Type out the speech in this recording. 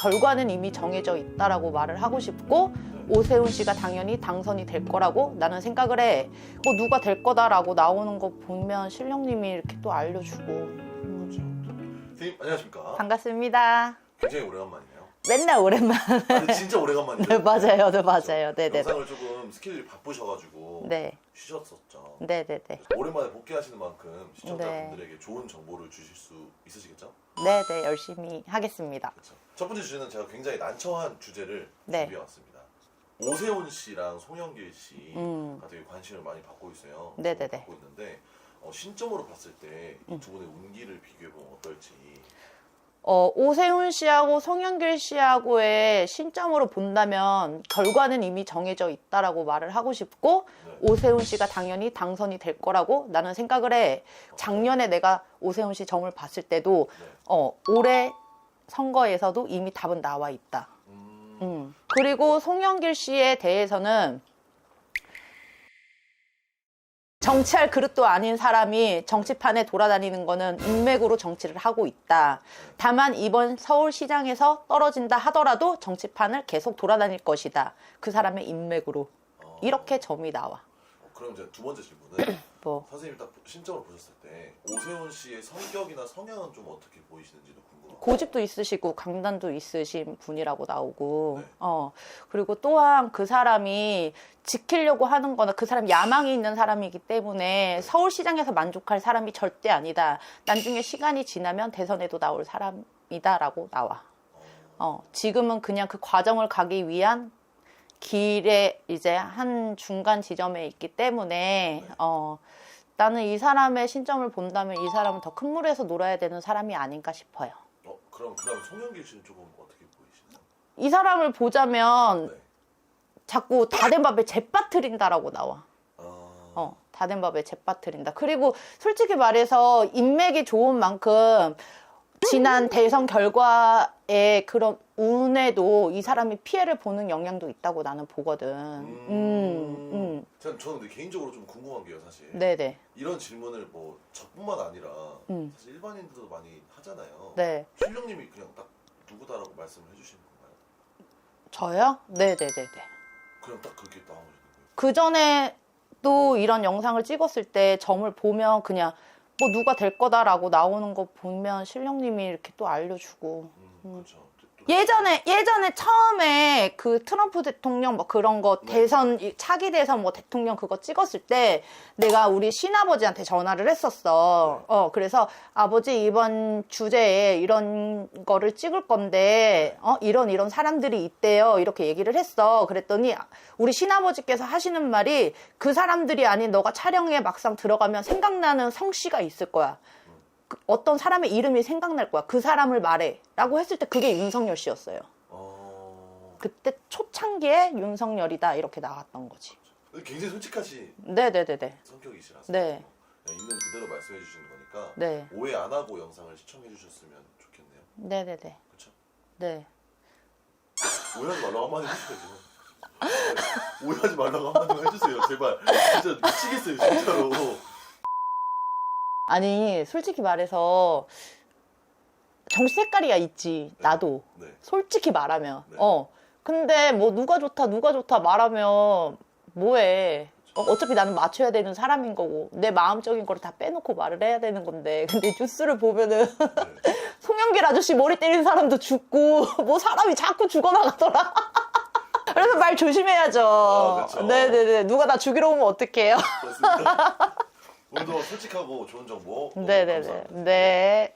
결과는 이미 정해져 있다라고 말을 하고 싶고 오세훈 씨가 당연히 당선이 될 거라고 나는 생각을 해. 뭐 누가 될 거다라고 나오는 거 보면 신령님이 이렇게 또 알려주고 그렇죠. 선생님 안녕하십니까? 반갑습니다. 굉장히 오래간만이네요. 맨날 오랜만. 아니 진짜 오래간만이죠. 네, 맞아요, 네, 맞아요. 네, 네, 영상을 조금 스케줄이 바쁘셔가지고 네, 쉬셨었죠. 네, 네, 네, 오랜만에 복귀하시는 만큼 시청자분들에게 좋은 정보를 주실 수 있으시겠죠? 네, 네, 열심히 하겠습니다. 그렇죠. 첫 번째 주제는 제가 굉장히 난처한 주제를 네. 준비해 왔습니다. 오세훈 씨랑 송영길 씨가 음. 되게 관심을 많이 받고 있어요. 네 네 네. 받고 있는데 어, 신점으로 봤을 때이 음. 두 분의 운기를 비교해 보면 어떨지. 어, 오세훈 씨하고 송영길 씨하고의 신점으로 본다면 결과는 이미 정해져 있다라고 말을 하고 싶고 네. 오세훈 씨가 당연히 당선이 될 거라고 나는 생각을 해. 작년에 내가 오세훈 씨 점을 봤을 때도 네. 어, 올해 선거에서도 이미 답은 나와 있다. 음, 음. 그리고 송영길 씨에 대해서는 정치할 그릇도 아닌 사람이 정치판에 돌아다니는 거는 인맥으로 정치를 하고 있다. 다만 이번 서울시장에서 떨어진다 하더라도 정치판을 계속 돌아다닐 것이다. 그 사람의 인맥으로. 어, 이렇게 점이 나와. 어, 그럼 이제 두 번째 질문은 뭐. 선생님이 딱 신점을 보셨을 때 오세훈 씨의 성격이나 성향은 좀 어떻게 보이시는지도 궁금하고. 고집도 있으시고 강단도 있으신 분이라고 나오고 네. 어 그리고 또한 그 사람이 지키려고 하는 거는 그 사람 야망이 있는 사람이기 때문에 서울시장에서 만족할 사람이 절대 아니다 나중에 시간이 지나면 대선에도 나올 사람이다라고 나와 어 지금은 그냥 그 과정을 가기 위한 길에 이제 한 중간 지점에 있기 때문에 어 나는 이 사람의 신점을 본다면 이 사람은 더 큰 물에서 놀아야 되는 사람이 아닌가 싶어요. 어, 그럼 그다음 송영길 씨는 조금 어떻게 보이시나요? 이 사람을 보자면 네. 자꾸 다된 밥에 잿빠뜨린다라고 나와. 아, 어, 다된 밥에 잿빠뜨린다. 그리고 솔직히 말해서 인맥이 좋은 만큼 지난 대선 결과에 그런 운에도 이 사람이 피해를 보는 영향도 있다고 나는 보거든. 음, 음. 전- 저는 근데 개인적으로 좀 궁금한 게요, 사실. 네네. 이런 질문을 뭐 저뿐만 아니라 음. 사실 일반인들도 많이 하잖아요. 네. 신령님이 그냥 딱 누구다라고 말씀을 해주시는 건가요? 저요? 네네네네. 그냥 딱 그렇게 나오는 거예요. 그 전에 또 이런 영상을 찍었을 때 점을 보면 그냥 뭐 누가 될 거다라고 나오는 거 보면 신령님이 이렇게 또 알려주고 음, 그렇죠. 또- 예전에 예전에 처음에 그 트럼프 대통령 뭐 그런 거 네. 대선 이 차기 대선 뭐 대통령 그거 찍었을 때 내가 우리 신아버지한테 전화를 했었어. 네. 어 그래서 아버지 이번 주제에 이런 거를 찍을 건데 어 이런 이런 사람들이 있대요. 이렇게 얘기를 했어. 그랬더니 우리 신아버지께서 하시는 말이 그 사람들이 아닌 너가 촬영에 막상 들어가면 생각나는 성씨가 있을 거야. 그 어떤 사람의 이름이 생각날 거야. 그 사람을 말해. 라고 했을 때 그게 윤석열 씨였어요. 어, 그때 초창기에 윤석열이다. 이렇게 나왔던 거지. 굉장히 솔직하신 네네네네. 성격이시라서 네. 네, 있는 그대로 말씀해 주시는 거니까 네. 오해 안 하고 영상을 시청해 주셨으면 좋겠네요. 네네네. 그렇죠? 네. 오해하지 말라고 한마디 해주세요. 네, 오해하지 말라고 한마디 해주세요. 제발. 진짜 미치겠어요, 진짜로. 아니, 솔직히 말해서 정치 색깔이야 있지. 나도. 네. 솔직히 말하면. 네. 어. 근데 뭐 누가 좋다, 누가 좋다 말하면 뭐해. 어, 어차피 나는 맞춰야 되는 사람인 거고 내 마음적인 거를 다 빼놓고 말을 해야 되는 건데 근데 뉴스를 보면은 네. 송영길 아저씨 머리 때리는 사람도 죽고 뭐 사람이 자꾸 죽어나가더라. 그래서 말 조심해야죠. 아. 네네네. 누가 나 죽이러 오면 어떡해요? 오늘도 솔직하고 좋은 정보 네네네. 감사합니다. 네.